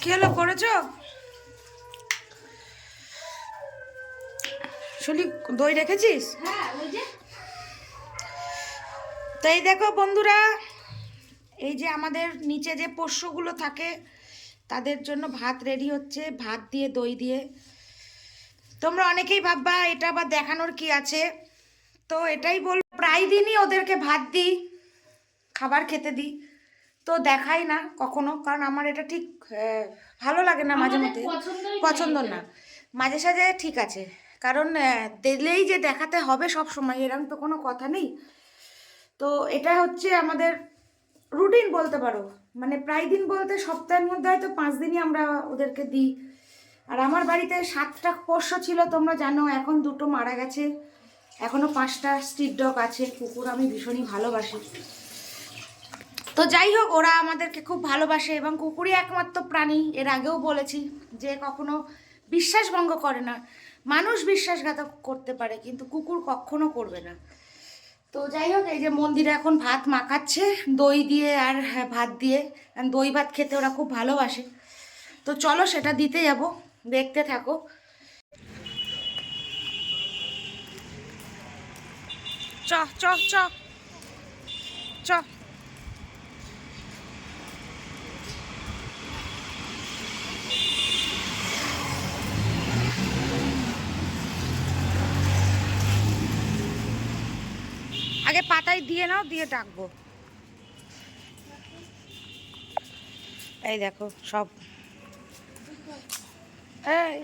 কি হলো করেছ? শুনি দই রেখেছিস? হ্যাঁ ওই যে। তো এই দেখো বন্ধুরা এই যে আমাদের নিচে যে পোষ্যগুলো থাকে তাদের জন্য ভাত রেডি হচ্ছে ভাত দিয়ে দই দিয়ে। তোমরা অনেকেই ভাববা এটা আবার দেখানোর কি আছে? তো এটাই বল প্রায় দিনই ওদেরকে ভাত দিই খাবার খেতে দিই। তো দেখাই না কখনো কারণ আমার এটা ঠিক ভালো লাগে না মাঝে মধ্যে। পছন্দ না। মাঝে সাঝে ঠিক আছে। কারণ দিলেই যে দেখাতে হবে সব সময় এরকম তো কোনো কথা নেই। তো এটা হচ্ছে আমাদের রুটিন বলতে পারো। মানে প্রায় দিন বলতে সপ্তাহের মধ্যে হয়তো পাঁচ দিনই আমরা ওদেরকে দিই। আর আমার বাড়িতে সাতটা পোষ্য ছিল তোমরা জানো এখন দুটো মারা গেছে। এখনও পাঁচটা স্ট্রিট ডগ আছে। কুকুর আমি ভীষণই ভালোবাসি। তো যাই হোক ওরা আমাদেরকে খুব ভালোবাসে এবং কুকুরই একমাত্র প্রাণী। এর আগেও বলেছি যে কখনো বিশ্বাসভঙ্গ করে না। মানুষ বিশ্বাসঘাতক করতে পারে, কিন্তু কুকুর কখনো করবে না। তো যাই হোক এই যে মন্দিরে এখন ভাত মাখাচ্ছে, দই দিয়ে আর ভাত দিয়ে। দই ভাত খেতে ওরা খুব ভালোবাসে। তো চলো, সেটা দিতে যাব। দেখতে থাকো। চ চ চ। চ। আগে দিয়ে নাও, দিয়ে ডাকবো এই দেখো, সব। এই।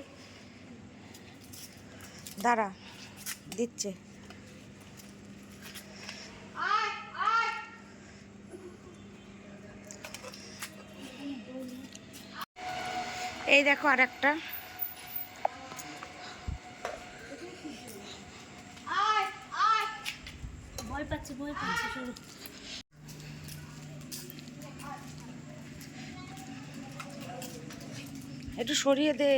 দাঁড়া, দিচ্ছে। এই দেখো আর একটা ভয় পাচ্ছে ভয় পাচ্ছে সরু একটু সরিয়ে দে।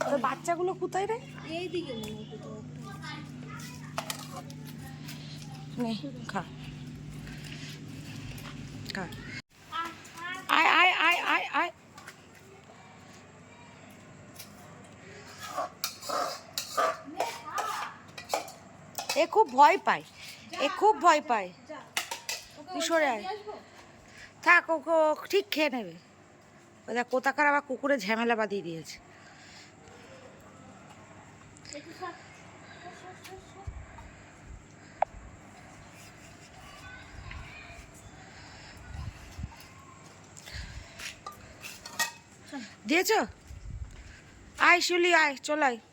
তোর বাচ্চাগুলো কোথায় রে? এইদিকে খা আয় আয় আয় আয় আয় এ খুব ভয় পায়। এ খুব ভয় পায়। তুই সরে আয়। থাক ওকে ঠিক খেয়ে নেবে। দেখ, কোথাকার আবার কুকুরে ঝামেলা বাঁধিয়ে দিয়েছে। দিয়েছ? আয় শুলি আয় চলাই ভয়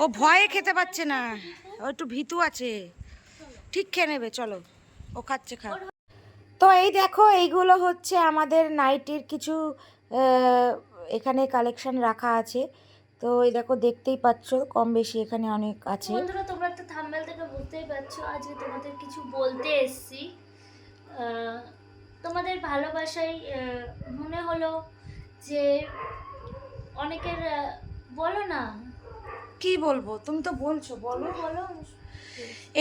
ও ভয়ে খেতে পাচ্ছে না। ও একটু ভীতু আছে। ঠিক খেয়ে নেবে চলো। ও খাচ্ছে খা তো এই দেখো এইগুলো হচ্ছে আমাদের নাইটির কিছু এখানে কালেকশন রাখা আছে। তো এই দেখো দেখতেই পাচ্ছ কম বেশি এখানে অনেক আছে। বন্ধুরা তোমরা তো থাম্বেল থেকে বুঝতেই পারছ আজকে তোমাদের কিছু বলতে এসেছি। তোমাদের ভালোবাসায় আহ, মনে হলো যে অনেকের বলো না কি বলব? তুমি তো বলছো বলো বলো।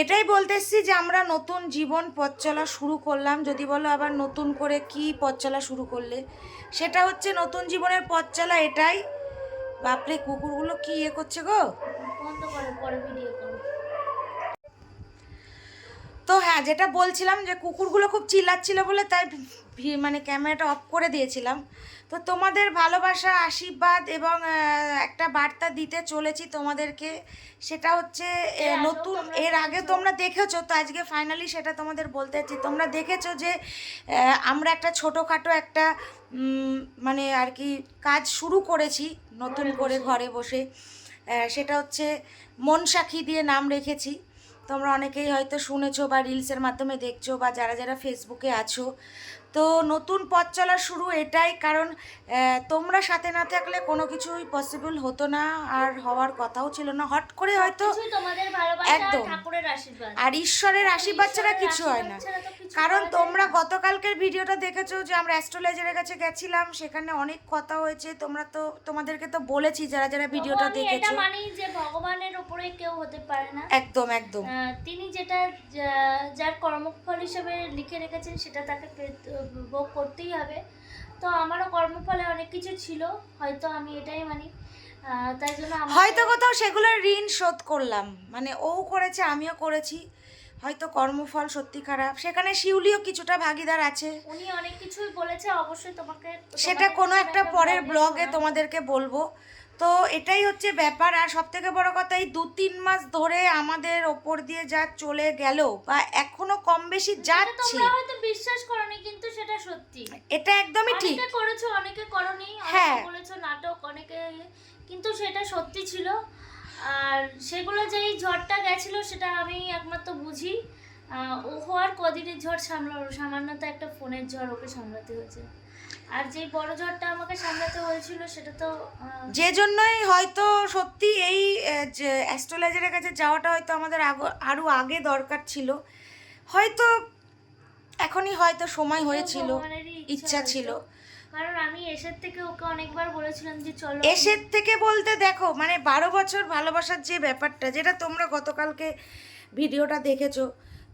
এটাই বলতে এসছি যে আমরা নতুন জীবন পথ চলা শুরু করলাম। যদি বলো আবার নতুন করে কি পথ চলা শুরু করলে? সেটা হচ্ছে নতুন জীবনের পথ চলা এটাই। বাপরে কুকুরগুলো কি ইয়ে করছে গো? বন্ধ করো পরে ভিডিও করো। তো হ্যাঁ যেটা বলছিলাম যে কুকুরগুলো খুব চিল্লাচ্ছিল বলে তাই মানে ক্যামেরাটা অফ করে দিয়েছিলাম। তো তোমাদের ভালোবাসা আশীর্বাদ এবং একটা বার্তা দিতে চলেছি তোমাদেরকে। সেটা হচ্ছে নতুন এর আগে তোমরা দেখেছ তো আজকে ফাইনালি সেটা তোমাদের বলতে চাচ্ছি। তোমরা দেখেছ যে আমরা একটা ছোটোখাটো একটা মানে আর কি কাজ শুরু করেছি নতুন করে ঘরে বসে। সেটা হচ্ছে মন সাখী দিয়ে নাম রেখেছি। তোমরা অনেকেই হয়তো শুনেছো বা রিলসের মাধ্যমে দেখছ বা যারা যারা ফেসবুকে আছো তো নতুন পথ চলা শুরু এটাই কারণ তোমরা সাথে না থাকলে কোনো কিছুই পসিবল হতো না আর হওয়ার কথাও ছিল না। হট করে হয়তো একদম। আর ঈশ্বরের আশীর্বাদ ছাড়া কিছু হয় না। কারণ তোমরা গতকালকের ভিডিওটা দেখেছ যে আমরা অ্যাস্ট্রোলজারের কাছে গেছিলাম সেখানে অনেক কথা হয়েছে। তোমরা তো তোমাদেরকে তো বলেছি যারা যারা ভিডিওটা দেখেছ। মানি যে ভগবানের উপরে কেউ হতে পারে না। একদম একদম। তিনি যেটা যার কর্মফল হিসেবে লিখে রেখেছেন সেটা তাকে ভোগ করতেই হবে। তো আমারও কর্মফলে অনেক কিছু ছিল হয়তো আমি এটাই মানি। তাই জন্য হয়তো কোথাও সেগুলোর ঋণ শোধ করলাম। মানে ও করেছে আমিও করেছি। হয়তো কর্মফল সত্যি খারাপ। সেখানে শিউলিও কিছুটা ভাগিদার আছে। উনি অনেক কিছুই বলেছে অবশ্যই তোমাকে সেটা কোনো একটা পরের ব্লগে তোমাদেরকে বলব। তো এটাই হচ্ছে ব্যাপার। আর সব থেকে বড় কথা এই দু তিন মাস ধরে আমাদের ওপর দিয়ে যা চলে গেল বা এখনও কম বেশি যাচ্ছে তোমরা হয়তো বিশ্বাস করনি কিন্তু সেটা সত্যি। এটা একদমই ঠিক। অনেকে করেছ অনেকে করনি হ্যাঁ। অনেকে বলেছ নাটক অনেকে কিন্তু সেটা সত্যি ছিল। আর সেগুলো যেই ঝড়টা গেছিল সেটা আমি একমাত্র বুঝি। ও হওয়ার কদিনের ঝড় সামলালো সামান্য তো একটা ফোনের ঝড় ওকে সামলাতে হয়েছে। আর যেই বড় ঝড়টা আমাকে সামলাতে হয়েছিল সেটা তো যে জন্যই হয়তো সত্যি এই যে অ্যাস্ট্রোলজারের কাছে যাওয়াটা হয়তো আমাদের আগ- আরও আগে দরকার ছিল। হয়তো এখনই হয়তো সময় হয়েছিল ইচ্ছা ছিল। কারণ আমি এসের থেকে ওকে অনেকবার বলেছিলাম যে চলো এসের থেকে বলতে দেখো মানে বারো বছর ভালোবাসার যে ব্যাপারটা যেটা তোমরা গতকালকে ভিডিওটা দেখেছ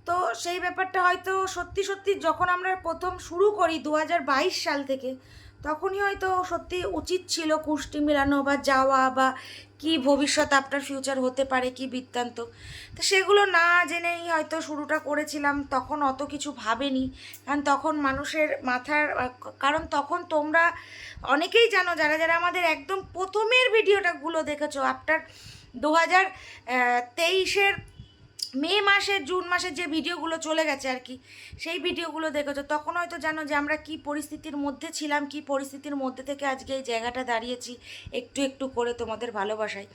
তো সেই ব্যাপারটা হয়তো সত্যি সত্যি যখন আমরা প্রথম শুরু করি দু হাজার বাইশ সাল থেকে, তখনই হয়তো সত্যি উচিত ছিল কুষ্টি মেলানো বা যাওয়া বা কি ভবিষ্যৎ আপনার ফিউচার হতে পারে, কি বৃত্তান্ত। তো সেগুলো না জেনেই হয়তো শুরুটা করেছিলাম, তখন অত কিছু ভাবেনি। কারণ তখন মানুষের মাথার, কারণ তখন তোমরা অনেকেই জানো, যারা যারা আমাদের একদম প্রথমের ভিডিওটাগুলো দেখেছ আফটার দু হাজার তেইশের মে মাসের জুন মাসের যে ভিডিওগুলো চলে গেছে আর কি সেই ভিডিওগুলো দেখেছ। তখন হয়তো জানো যে আমরা কি পরিস্থিতির মধ্যে ছিলাম কি পরিস্থিতির মধ্যে থেকে আজকে এই জায়গাটা দাঁড়িয়েছি একটু একটু করে তোমাদের ভালোবাসায়।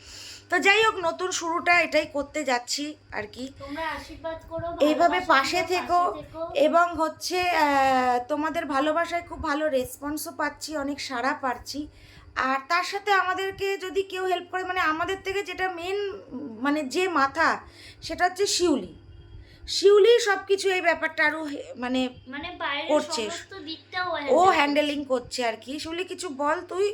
তো যাই হোক নতুন শুরুটা এটাই করতে যাচ্ছি আর কি। আশীর্বাদ করো এইভাবে পাশে থেকো এবং হচ্ছে তোমাদের ভালোবাসায় খুব ভালো রেসপন্সও পাচ্ছি অনেক সাড়া পাচ্ছি। আর তার সাথে আমাদেরকে যদি কেউ হেল্প করে মানে আমাদের থেকে যেটা মেন মানে যে মাথা সেটা হচ্ছে শিউলি। শিউলি সব কিছু এই ব্যাপারটা আরও মানে মানে করছে। ও হ্যান্ডেলিং করছে। আর কি। শিউলি কিছু বল তুই?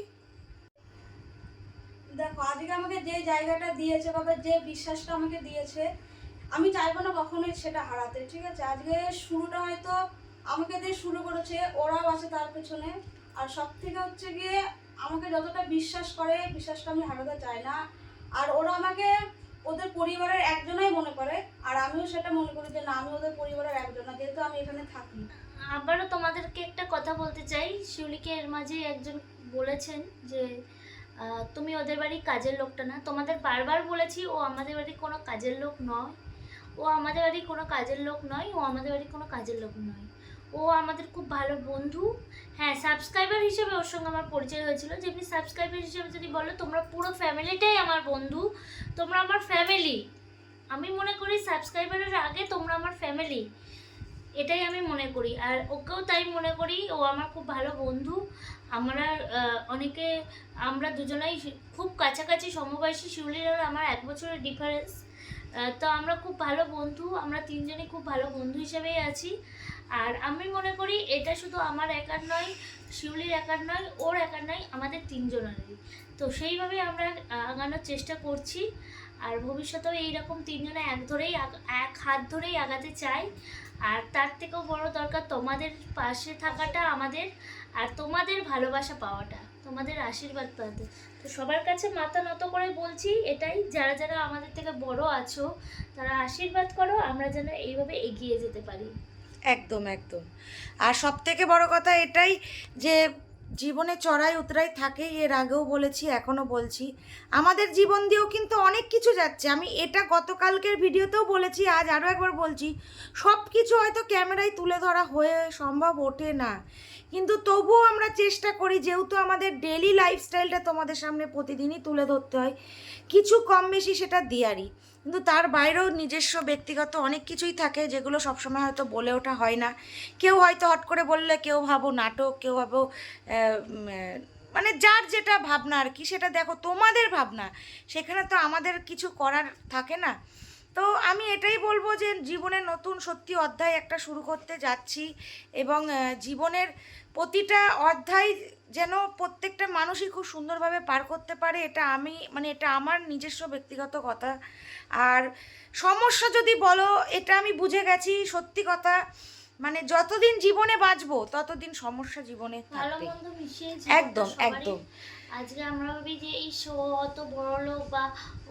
দেখো আজকে আমাকে যে জায়গাটা দিয়েছে বা যে বিশ্বাসটা আমাকে দিয়েছে আমি চাইব না কখনোই সেটা হারাতে ঠিক আছে? আজকে শুরুটা হয়তো আমাকে দিয়ে শুরু করেছে ওরাও আছে তার পেছনে। আর সব থেকে হচ্ছে গিয়ে আমাকে যতটা বিশ্বাস করে, বিশ্বাসটা আমি হারাতে চাই না। আর ওরা আমাকে ওদের পরিবারের একজনাই মনে করে, আর আমিও সেটা মনে করি যে, না, আমি ওদের পরিবারের একজন না, যেহেতু আমি এখানে থাকি। আবারও তোমাদেরকে একটা কথা বলতে চাই। শিউলিকে এর মাঝে একজন বলেছেন যে তুমি ওদের বাড়ির কাজের লোকটা না। তোমাদের বারবার বলেছি, ও আমাদের বাড়ির কোনো কাজের লোক নয়। ও আমাদের বাড়ির কোনো কাজের লোক নয়, ও আমাদের বাড়ির কোনো কাজের লোক নয়। ও আমাদের খুব ভালো বন্ধু। হ্যাঁ সাবস্ক্রাইবার হিসেবে ওর সঙ্গে আমার পরিচয় হয়েছিল। যেমনি সাবস্ক্রাইবার হিসেবে যদি বলো, তোমরা পুরো ফ্যামিলিটাই আমার বন্ধু। তোমরা আমার ফ্যামিলি আমি মনে করি সাবস্ক্রাইবারের আগে তোমরা আমার ফ্যামিলি এটাই আমি মনে করি। আর ওকেও তাই মনে করি, ও আমার খুব ভালো বন্ধু। আমরা অনেকে, আমরা দুজনেই খুব কাছাকাছি সমবয়সী শিউলির আর আমার এক বছরের ডিফারেন্স তো আমরা খুব ভালো বন্ধু, আমরা তিনজনই খুব ভালো বন্ধু হিসেবেই আছি। আর আমি মনে করি এটা শুধু আমার একার নয়, শিউলির একার নয়, ওর একার নয়, আমাদের তিনজনেরই। তো সেইভাবে আমরা আগানোর চেষ্টা করছি। আর ভবিষ্যতেও এইরকম তিনজনে এক ধরেই এক হাত ধরেই আগাতে চাই। আর তার থেকেও বড় দরকার তোমাদের পাশে থাকাটা আমাদের। আর তোমাদের ভালোবাসা পাওয়াটা, তোমাদের আশীর্বাদ পাওয়াতে তো সবার কাছে মাথা নত করে বলছি এটাই, যারা যারা আমাদের থেকে বড় আছো, তারা আশীর্বাদ করো, আমরা যেন এইভাবে এগিয়ে যেতে পারি। একদম একদম। আর সব থেকে বড় কথা এটাই যে, জীবনে চড়াই উতরাই থাকেই, এর আগেও বলেছি, এখনও বলছি। আমাদের জীবন দিয়েও কিন্তু অনেক কিছু যাচ্ছে। আমি এটা গতকালকের ভিডিওতেও বলেছি, আজ আরও একবার বলছি সব কিছু হয়তো ক্যামেরায় তুলে ধরা হয়ে সম্ভব ওঠে না। কিন্তু তবুও আমরা চেষ্টা করি যেহেতু আমাদের ডেলি লাইফস্টাইলটা তোমাদের সামনে প্রতিদিনই তুলে ধরতে হয়, কিছু কম বেশি সেটা দেয়ারই। কিন্তু তার বাইরেও নিজস্ব ব্যক্তিগত অনেক কিছুই থাকে যেগুলো সবসময় হয়তো বলে ওঠা হয় না। কেউ হয়তো হট করে বললে কেউ ভাবো নাটক, কেউ ভাবো মানে যার যেটা ভাবনা আর কি, সেটা দেখো তোমাদের ভাবনা। সেখানে তো আমাদের কিছু করার থাকে না। তো আমি এটাই বলব যে জীবনের নতুন সত্যি অধ্যায় একটা শুরু করতে যাচ্ছি এবং জীবনের প্রতিটা অধ্যায় যেন প্রত্যেকটা মানুষই খুব সুন্দরভাবে পার করতে পারে এটা আমি মানে এটা আমার নিজস্ব ব্যক্তিগত কথা আর সমস্যা যদি বলো এটা আমি বুঝে গেছি সত্যি কথা মানে যতদিন জীবনে বাঁচবো ততদিন সমস্যা জীবনে থাকবে একদম, একদম। আজকে আমরা ভাবি যে এই শো অত বড় লোক বা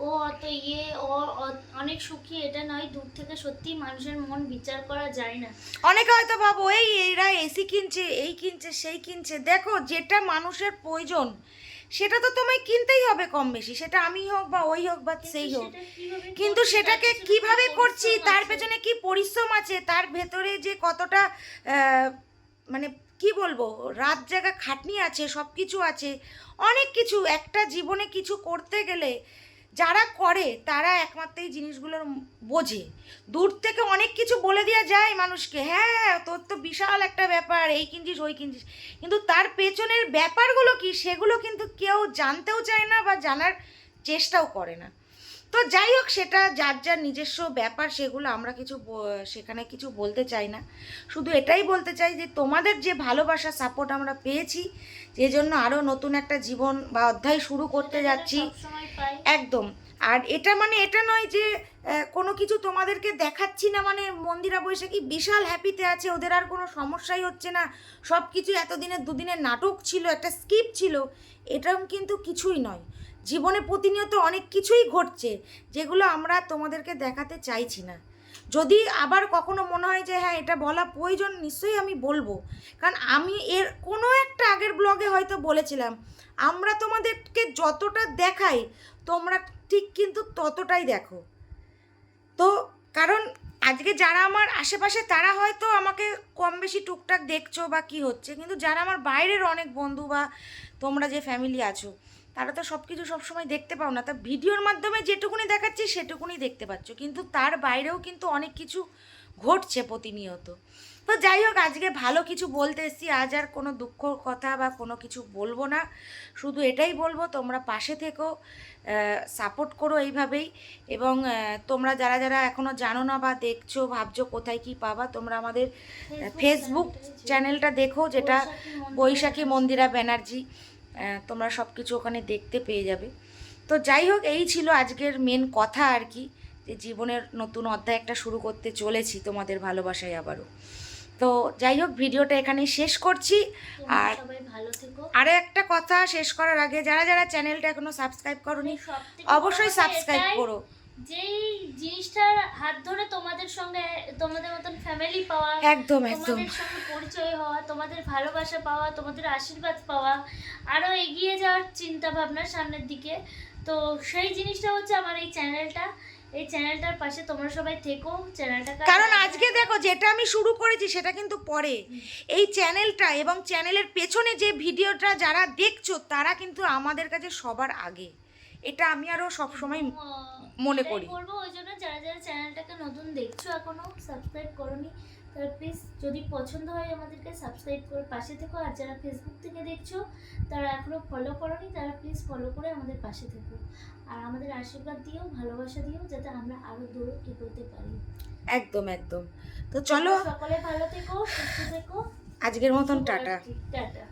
ও অত ইয়ে ও অনেক সুখী এটা নয় দূর থেকে সত্যি মানুষের মন বিচার করা যায় না। অনেকে হয়তো ভাবো এই এরা এসি কিনছে এই কিনছে সেই কিনছে। দেখো যেটা মানুষের প্রয়োজন সেটা তো তোমায় কিনতেই হবে কম বেশি সেটা আমি হোক বা ওই হোক বা সেই হোক। কিন্তু সেটাকে কীভাবে করছি তার পেছনে কি পরিশ্রম আছে তার ভেতরে যে কতটা মানে কি বলব? রাত জায়গা খাটনি আছে সব কিছু আছে। অনেক কিছু, একটা জীবনে কিছু করতে গেলে যারা করে, তারা একমাত্র এই জিনিসগুলোর বোঝে। দূর থেকে অনেক কিছু বলে দেওয়া যায় মানুষকে হ্যাঁ তোর তো বিশাল একটা ব্যাপার, এই কিনছিস, ওই কিনছিস। কিন্তু তার পেছনের ব্যাপারগুলো কি, সেগুলো কিন্তু কেউ জানতেও চায় না বা জানার চেষ্টাও করে না। তো যাই হোক সেটা যার যার নিজস্ব ব্যাপার সেগুলো আমরা কিছু সেখানে কিছু বলতে চাই না। শুধু এটাই বলতে চাই যে তোমাদের যে ভালোবাসা সাপোর্ট আমরা পেয়েছি যে জন্য আরও নতুন একটা জীবন বা অধ্যায় শুরু করতে যাচ্ছি। একদম। আর এটা মানে এটা নয় যে কোনো কিছু তোমাদেরকে দেখাচ্ছি না মানে মন্দিরা বৈশাখী বিশাল হ্যাপিতে আছে ওদের আর কোনো সমস্যাই হচ্ছে না। সব কিছু এতদিনের দুদিনের নাটক ছিল একটা স্কিপ ছিল এটাও কিন্তু কিছুই নয়। জীবনে প্রতিনিয়ত অনেক কিছুই ঘটছে, যেগুলো আমরা তোমাদেরকে দেখাতে চাইছি না। যদি আবার কখনো মনে হয় যে হ্যাঁ এটা বলা প্রয়োজন, নিশ্চয়ই আমি বলব। কারণ আমি এর কোনো একটা আগের ব্লগে হয়তো বলেছিলাম, আমরা তোমাদেরকে যতটা দেখাই, তোমরা ঠিক কিন্তু ততটাই দেখো। তো কারণ আজকে যারা আমার আশেপাশে, তারা হয়তো আমাকে কম বেশি টুকটাক দেখছ বা কি হচ্ছে, কিন্তু যারা আমার বাইরের অনেক বন্ধু বা তোমরা যে ফ্যামিলি আছো তারা তো সব কিছু সবসময় দেখতে পাও না। তা ভিডিওর মাধ্যমে যেটুকুনি দেখাচ্ছি সেটুকুনি দেখতে পাচ্ছ। কিন্তু তার বাইরেও কিন্তু অনেক কিছু ঘটছে প্রতিনিয়ত। তো যাই হোক আজকে ভালো কিছু বলতে এসেছি। আজ আর কোনো দুঃখ কথা বা কোনো কিছু বলব না। শুধু এটাই বলব তোমরা পাশে থেকো সাপোর্ট করো এইভাবেই। এবং তোমরা যারা যারা এখনও জানো না বা দেখছ ভাবছ কোথায় কি পাবা তোমরা আমাদের ফেসবুক চ্যানেলটা দেখো। যেটা বৈশাখী মন্দিরা ব্যানার্জি। তোমরা সব কিছু ওখানে দেখতে পেয়ে যাবে। তো যাই হোক এই ছিল আজকের মেন কথা আর কি যে জীবনের নতুন অধ্যায় একটা শুরু করতে চলেছি তোমাদের ভালোবাসায় আবারও। তো যাই হোক ভিডিওটা এখানে শেষ করছি। আর আরে আরও একটা কথা শেষ করার আগে যারা যারা চ্যানেলটা এখনও সাবস্ক্রাইব করনি অবশ্যই সাবস্ক্রাইব করো। যেই জিনিসটার হাত ধরে তোমাদের সঙ্গে তোমাদের মতন ফ্যামিলি পাওয়া একদম একদম। তোমাদের সঙ্গে পরিচয় হওয়া তোমাদের ভালোবাসা পাওয়া তোমাদের আশীর্বাদ পাওয়া আরও এগিয়ে যাওয়ার চিন্তা ভাবনা সামনের দিকে। তো সেই জিনিসটা হচ্ছে আমার এই চ্যানেলটা এই চ্যানেলটার পাশে তোমরা সবাই থেকো চ্যানেলটা কারণ আজকে দেখো যেটা আমি শুরু করেছি সেটা কিন্তু পরে। এই চ্যানেলটা এবং চ্যানেলের পেছনে যে ভিডিওটা যারা দেখছ তারা কিন্তু আমাদের কাছে সবার আগে। এটা আমি আরও সবসময় মনে করি। বলব ওই জন্য যারা যারা চ্যানেলটাকে নতুন দেখছ এখনও সাবস্ক্রাইব করনি তারা প্লিজ যদি পছন্দ হয় আমাদেরকে সাবস্ক্রাইব করে পাশে থেকো। আর যারা ফেসবুক থেকে দেখছ তারা এখনও ফলো করনি তারা প্লিজ ফলো করে আমাদের পাশে থেকো। আর আমাদের আশীর্বাদ দিও ভালোবাসা দিও যাতে আমরা আরও দূর এগোতে পারি। একদম একদম। তো চলো সকলে ভালো থেকো সুস্থ থেকো। আজকের মতন টাটা। টাটা।